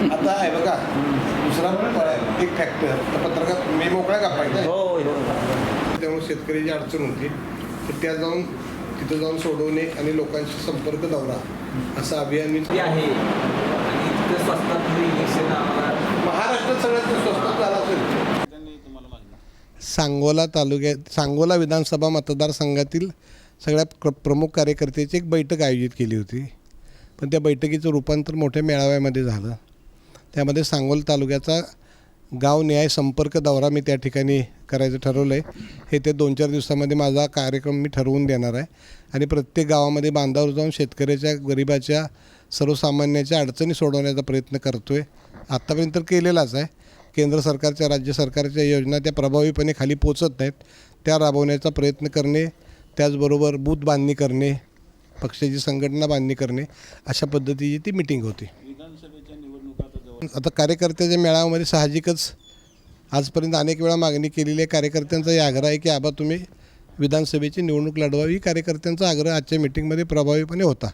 आता आहे बघा दुसरा पण एक फॅक्टर तर पत्रकार मी मोकळ्या का पाहिजे? हो हो त्यामुळे शेतकऱ्याची अडचण होती. तर त्या जाऊन तिथं जाऊन सोडवणे आणि लोकांशी संपर्क दौरा असं अभियान मी ती आहे. महाराष्ट्रात सगळ्यात स्वस्तात झाला असेल. त्यांनी तुम्हाला मागणी सांगोला तालुक्यात सांगोला विधानसभा मतदारसंघातील सगळ्या प्र प्रमुख कार्यकर्त्याची एक बैठक आयोजित केली होती. पण त्या बैठकीचं रूपांतर मोठ्या मेळाव्यामध्ये झालं. त्यामध्ये सांगोल तालुक्याचा गाव न्याय संपर्क दौरा मी त्या ठिकाणी करायचं ठरवलं आहे हे ते दोन चार दिवसामध्ये माझा कार्यक्रम मी ठरवून देणार आहे. आणि प्रत्येक गावामध्ये बांधावर जाऊन शेतकऱ्याच्या गरिबाच्या सर्वसामान्याच्या अडचणी सोडवण्याचा प्रयत्न करतो आहे आत्तापर्यंत तर केलेलाच आहे. केंद्र सरकारच्या राज्य सरकारच्या योजना त्या प्रभावीपणे खाली पोचत नाहीत. त्या राबवण्याचा प्रयत्न करणे त्याचबरोबर बूथ बांधणी करणे पक्षाची संघटना बांधणी करणे अशा पद्धतीची ती मिटिंग होती. आता कार्यकर्त्याच्या मेळाव्यामध्ये साहजिकच आजपर्यंत अनेक वेळा मागणी केलेली आहे. कार्यकर्त्यांचाही आग्रह आहे की आबा तुम्ही विधानसभेची निवडणूक लढवावी. कार्यकर्त्यांचा आग्रह आजच्या मिटिंगमध्ये प्रभावीपणे होता.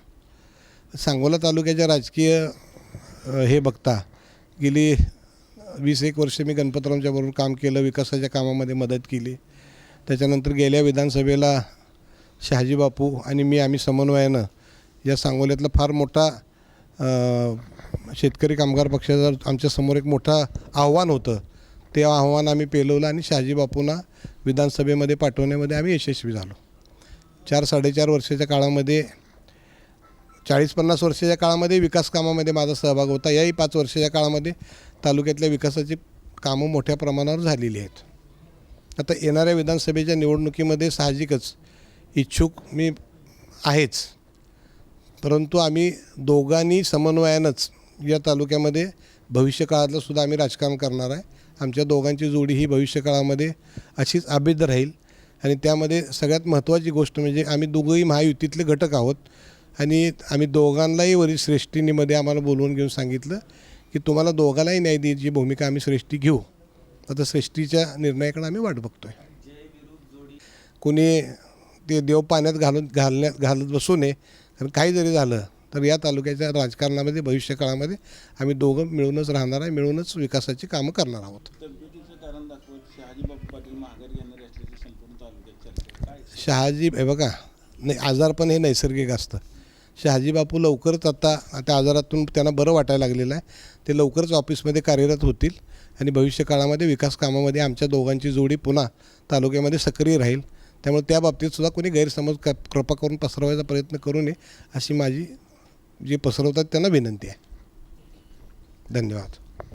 सांगोला तालुक्याच्या राजकीय हे बघता गेली वीस एक वर्ष मी गणपतरावांच्या बरोबर काम केलं विकासाच्या कामामध्ये मदत केली. त्याच्यानंतर गेल्या विधानसभेला शहाजी बापू आणि मी आम्ही समन्वयानं या सांगोल्यातला फार मोठा शेतकरी कामगार पक्षाचं आमच्यासमोर एक मोठं आव्हान होतं. ते आव्हान आम्ही पेलवलं आणि शहाजी बापूंना विधानसभेमध्ये पाठवण्यामध्ये आम्ही यशस्वी झालो. चार साडेचार वर्षाच्या काळामध्ये चाळीस पन्नास वर्षाच्या काळामध्ये विकास कामामध्ये माझा सहभाग होता. याही पाच वर्षाच्या काळामध्ये तालुक्यातल्या विकासाची कामं मोठ्या प्रमाणावर झालेली आहेत. आता येणाऱ्या विधानसभेच्या निवडणुकीमध्ये साहजिकच इच्छुक मी आहेच. परंतु आम्ही दोघांनी समन्वयानंच या तालुक्यामध्ये भविष्यकाळातलं सुद्धा आम्ही राजकारण करणार आहे. आमच्या दोघांची जोडी ही भविष्यकाळामध्ये अशीच अभिद राहील. आणि त्यामध्ये सगळ्यात महत्त्वाची गोष्ट म्हणजे आम्ही दोघंही महायुतीतले घटक आहोत. आणि आम्ही दोघांनाही वरील श्रेष्ठीनीमध्ये आम्हाला बोलवून घेऊन सांगितलं की तुम्हाला दोघांनाही न्याय द्यायची भूमिका आम्ही श्रेष्ठी घेऊ. आता श्रेष्ठीच्या निर्णयाकडे आम्ही वाट बघतो आहे कोणी ते देव पाण्यात घालून घालण्यात घालत बसू नये. कारण काही जरी झालं तर या तालुक्याच्या राजकारणामध्ये भविष्यकाळामध्ये आम्ही दोघं मिळूनच राहणार आहे मिळूनच विकासाची कामं करणार आहोत. शहाजी हे बघा नाही आजारपण हे नैसर्गिक असतं. शहाजी बापू लवकरच आता त्या आजारातून त्यांना बरं वाटायला लागलेलं आहे. ते लवकरच ऑफिसमध्ये कार्यरत होतील आणि भविष्य काळामध्ये विकास कामामध्ये आमच्या दोघांची जोडी पुन्हा तालुक्यामध्ये सक्रिय राहील. त्यामुळे त्या बाबतीत सुद्धा कोणी गैरसमज क कृपा करून पसरवायचा प्रयत्न करू नये अशी माझी जे पसरवतात त्यांना विनंती आहे. धन्यवाद.